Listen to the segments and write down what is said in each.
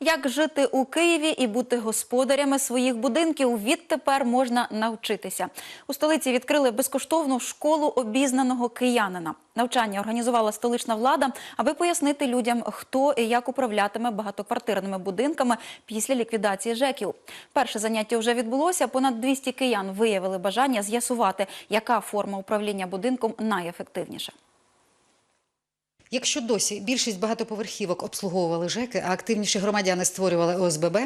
Як жити у Києві і бути господарями своїх будинків відтепер можна навчитися. У столиці відкрили безкоштовну школу обізнаного киянина. Навчання організувала столична влада, аби пояснити людям, хто і як управлятиме багатоквартирними будинками після ліквідації ЖЕКів. Перше заняття вже відбулося. Понад 200 киян виявили бажання з'ясувати, яка форма управління будинком найефективніша. Якщо досі більшість багатоповерхівок обслуговували ЖЕКи, а активніші громадяни створювали ОСББ,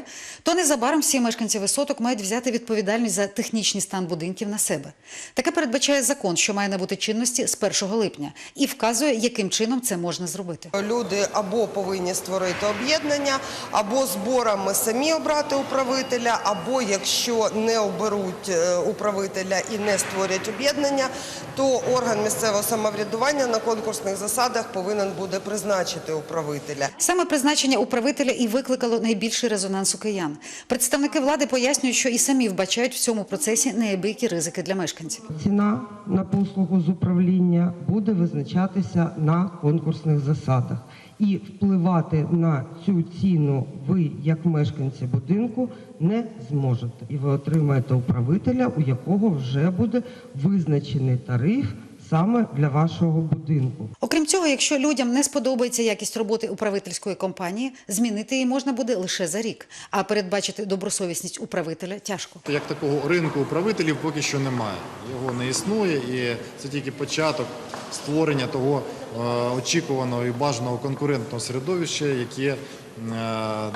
то незабаром всі мешканці висоток мають взяти відповідальність за технічний стан будинків на себе. Таке передбачає закон, що має набути чинності з 1 липня, і вказує, яким чином це можна зробити. Люди або повинні створити об'єднання, або зборами самі обрати управителя, або якщо не оберуть е, управителя і не створять об'єднання, то орган місцевого самоврядування на конкурсних засадах повинен буде призначити управителя. Саме призначення управителя і викликало найбільший резонанс у киян. Представники влади пояснюють, що і самі вбачають в цьому процесі неабиякі ризики для мешканців. Ціна на послугу з управління буде визначатися на конкурсних засадах. І впливати на цю ціну ви, як мешканці будинку, не зможете. І ви отримаєте управителя, у якого вже буде визначений тариф саме для вашого будинку. Окрім цього, якщо людям не сподобається якість роботи управительської компанії, змінити її можна буде лише за рік. А передбачити добросовісність управителя тяжко. Як такого ринку управителів поки що немає. Його не існує, і це тільки початок створення того е, очікуваного і бажаного конкурентного середовища, яке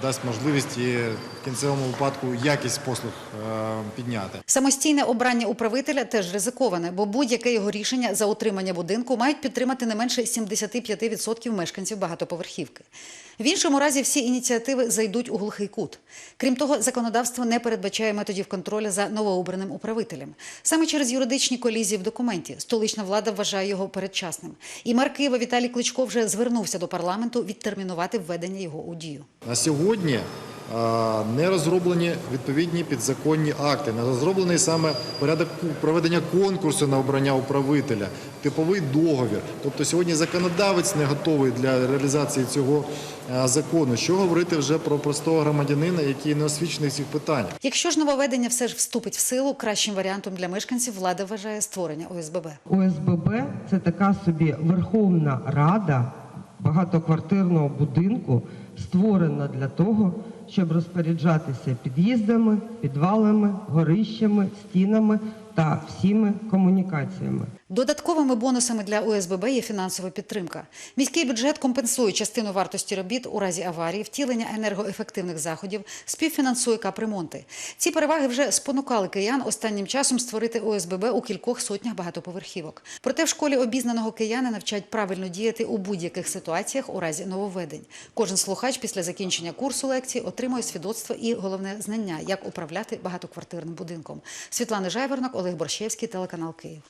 дасть можливість і в кінцевому випадку якість послуг е, підняти. Самостійне обрання управителя теж ризиковане, бо будь-яке його рішення за утримання будинку мають підтримати не менше 75% мешканців багатоповерхівки. В іншому разі всі ініціативи зайдуть у глухий кут. Крім того, законодавство не передбачає методів контролю за новообраним управителем. Саме через юридичні колізії в документі столична влада вважає його передчасним. І мер Києва Віталій Кличко вже звернувся до парламенту відтермінувати введення його у дію. На сьогодні не розроблені відповідні підзаконні акти, не розроблений саме порядок проведення конкурсу на обрання управителя, типовий договір. Тобто сьогодні законодавець не готовий для реалізації цього закону. Що говорити вже про простого громадянина, який не освічений в цих питаннях? Якщо ж нововведення все ж вступить в силу, кращим варіантом для мешканців влада вважає створення ОСББ. ОСББ це така собі Верховна Рада багатоквартирного будинку, створена для того, щоб розпоряджатися під'їздами, підвалами, горищами, стінами та всіми комунікаціями. Додатковими бонусами для ОСББ є фінансова підтримка. Міський бюджет компенсує частину вартості робіт у разі аварії, втілення енергоефективних заходів, співфінансує капремонти. Ці переваги вже спонукали киян останнім часом створити ОСББ у кількох сотнях багатоповерхівок. Проте в школі обізнаного кияни навчають правильно діяти у будь-яких ситуаціях у разі нововведень. Кожен слухач після закінчення курсу лекцій отримує свідоцтво і головне знання, як управляти багатоквартирним будинком. Світлана Жайворонок, Олег Борщевський, телеканал Київ.